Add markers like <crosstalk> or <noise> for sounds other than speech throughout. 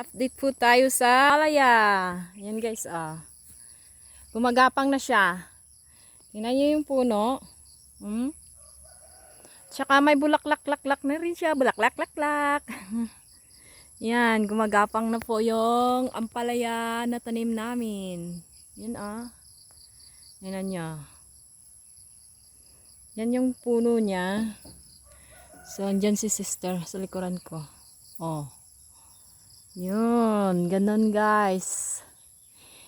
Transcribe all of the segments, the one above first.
Update po tayo sa Alaya. Yan guys, ah. Gumagapang na siya. Tingnan niyo yung puno. Hmm? Tsaka may bulaklak-lak-lak na rin siya. Bulaklak-lak-lak. <laughs> Yan, gumagapang na po yung ampalaya na tanim namin. Yan ah. Yan niya. Yan yung puno niya. So, andyan si sister sa likuran ko. Oh. Yun, ganun guys.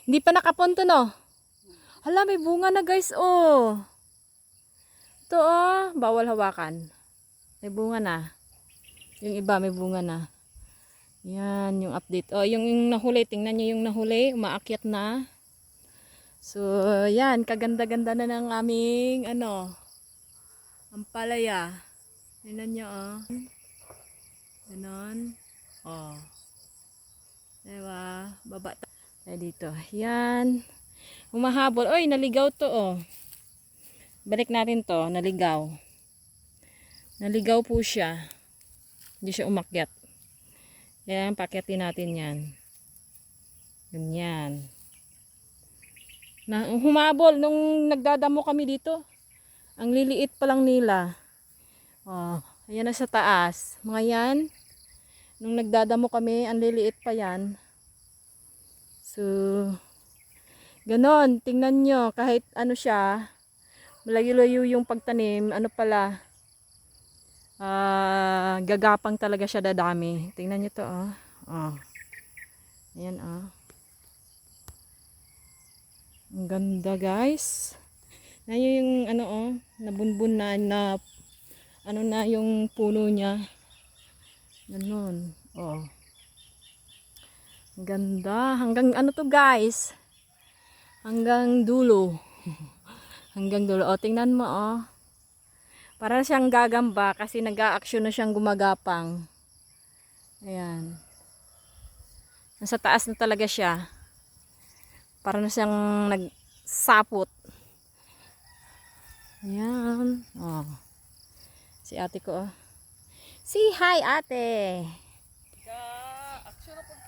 Hindi pa nakapunto no? Hala, may bunga na guys, oh. Ito oh, bawal hawakan. May bunga na. Yung iba may bunga na. Yan, yung update. Oh, yung, yung nahuli, tingnan niyo yung nahuli, umaakyat na. So, yan, kaganda-ganda na ng aming, ano, ampalaya. Tingnan niyo, oh. Ganon. Oh. Baba tayo dito. Yan. Humahabol. Oy, naligaw to, oh. Balik natin to. Naligaw. Naligaw po siya. Hindi siya umakyat. Kaya pakyatin natin yan. Ganyan. Na, humabol nung nagdadamo kami dito. Ang liliit pa lang nila. Oh, ayan na sa taas. Mga yan. Nung nagdadamo kami, ang liliit pa yan. So, ganon. Tingnan nyo, kahit ano siya, malayo-layo yung pagtanim, ano pala, ah, gagapang talaga siya dadami. Tingnan nyo to, oh. Oh. Ayan, oh. Ang ganda, guys. Na yung, ano, oh, nabunbun na, na, ano na yung puno niya. Ganon. Oh. Ganda. Hanggang ano to guys? Hanggang dulo. <laughs> Hanggang dulo. O, tingnan mo oh. Para siyang gagamba kasi nag-a-action na siyang gumagapang. Ayan. Nasa taas na talaga siya. Para na siyang nagsapot. Ayan. Oh. Si ate ko oh. Say hi, ate.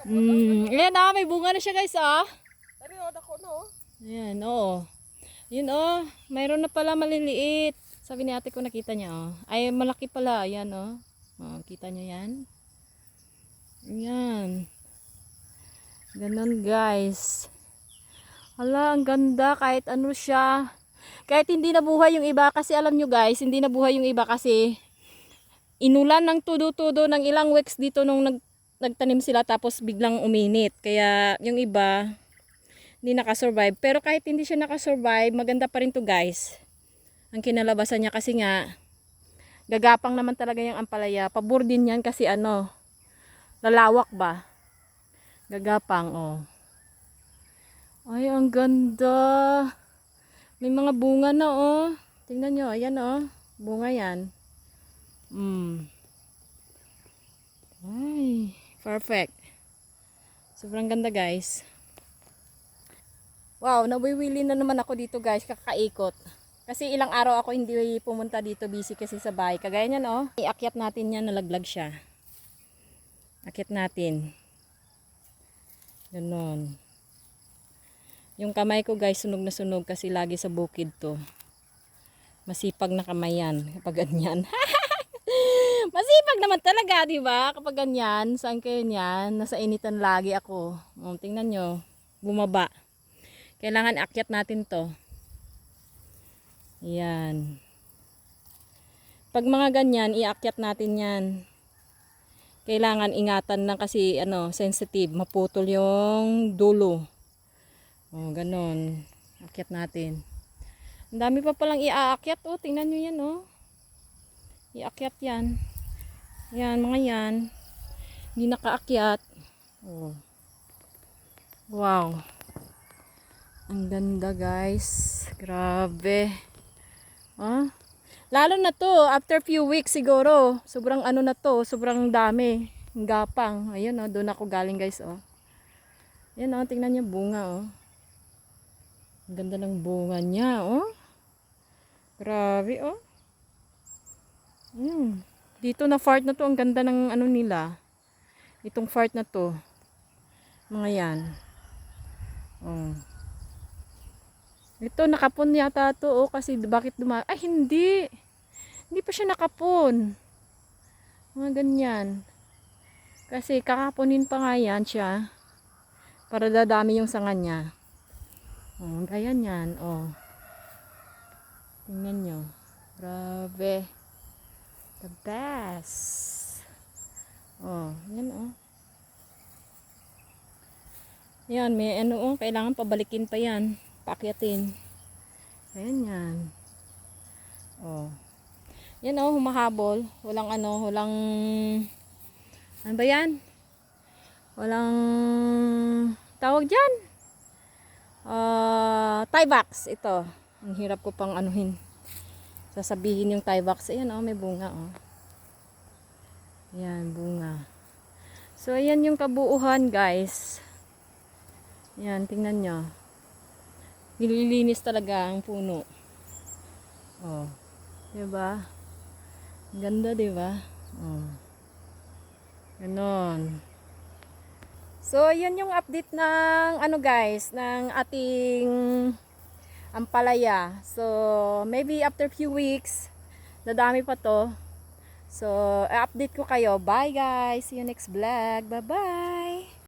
Mm, ayan ah, may bunga na siya guys ah. Ari, o, dako no. Ayan, oo. Yun oh, mayroon na pala maliliit. Sabi ni ate ko nakita niya oh. Ay, malaki pala. Ayan oh. Oh, kita niyo yan? Ayan. Ganon guys. Hala, ang ganda kahit ano siya. Kahit hindi nabuhay yung iba kasi alam nyo guys, hindi nabuhay yung iba kasi inulan ng tudo-tudo ng ilang weeks dito nung nag, nagtanim sila tapos biglang uminit. Kaya yung iba hindi nakasurvive. Pero kahit hindi siya nakasurvive, maganda pa rin to guys. Ang kinalabasan niya kasi nga gagapang naman talaga yung ampalaya. Pabor din yan kasi ano, lalawak ba? Gagapang, oh. Ay, ang ganda. May mga bunga na, oh. Tingnan nyo, ayan, oh. Bunga yan. Mm. Perfect. Sobrang ganda, guys. Wow, nawiwili na naman ako dito, guys. Kakaikot. Kasi ilang araw ako hindi pumunta dito busy kasi sa bahay. Kagaya niyan, oh. Iakyat natin yan, nalaglag siya. Akyat natin. Ganon. Yung kamay ko guys, sunog na sunog kasi lagi sa bukid to. Masipag na kamay yan kapag ganyan. <laughs> Masipag naman talaga, di ba? Kapag ganyan, saan kayo niyan? Nasa initan lagi ako. O, tingnan nyo, bumaba. Kailangan akyat natin to. Yan. Pag mga ganyan, iakyat natin yan. Kailangan ingatan na kasi ano, sensitive, maputol yung dulo. Oh, ganon. Akyat natin. Ang dami pa palang iaakyat. Oh, tingnan nyo yan, oh. Iakyat yan. Yan, mga yan. Hindi nakaakyat. Oh. Wow. Ang ganda, guys. Grabe. Ah. Lalo na to, after few weeks siguro. Sobrang ano na to, sobrang dami. Ang gapang. Ayun, oh, doon ako galing, guys, oh. Yan, oh, tingnan niyo bunga, oh. Ang ganda ng bunga niya, oh. Grabe, oh. Hmm. Dito na part na to, ang ganda ng ano nila. Itong part na to. Mga yan. Oh. Ito, nakapon yata to. Oh, kasi bakit duma... Ay, hindi. Hindi pa siya nakapon. Mga ganyan. Kasi kakapunin pa nga yan siya. Para dadami yung sanga niya. Oh, ganyan yan. Oh. Tingnan nyo. Grabe. The best. Oh, yan oh. Yan, may ano oh, kailangan pabalikin pa yan. Paakyatin. Ayan yan. Oh. Yan oh, humahabol. Walang ano, walang... Ano ba yan? Walang... Tawag dyan. Ah, tie box. Ito. Ang hirap ko pang anuhin. Sasabihin yung box. Ayan oh, may bunga oh. Yan, bunga. So, ayan yung kabuuhan guys. Yan, tingnan nyo. Nililinis talaga ang puno. Oh. Diba? Ganda, diba? Oh. Ganon. So, yan yung update ng ano guys, ng ating ampalaya. So, maybe after few weeks, nadami pa to. So, update ko kayo. Bye guys! See you next vlog. Bye-bye!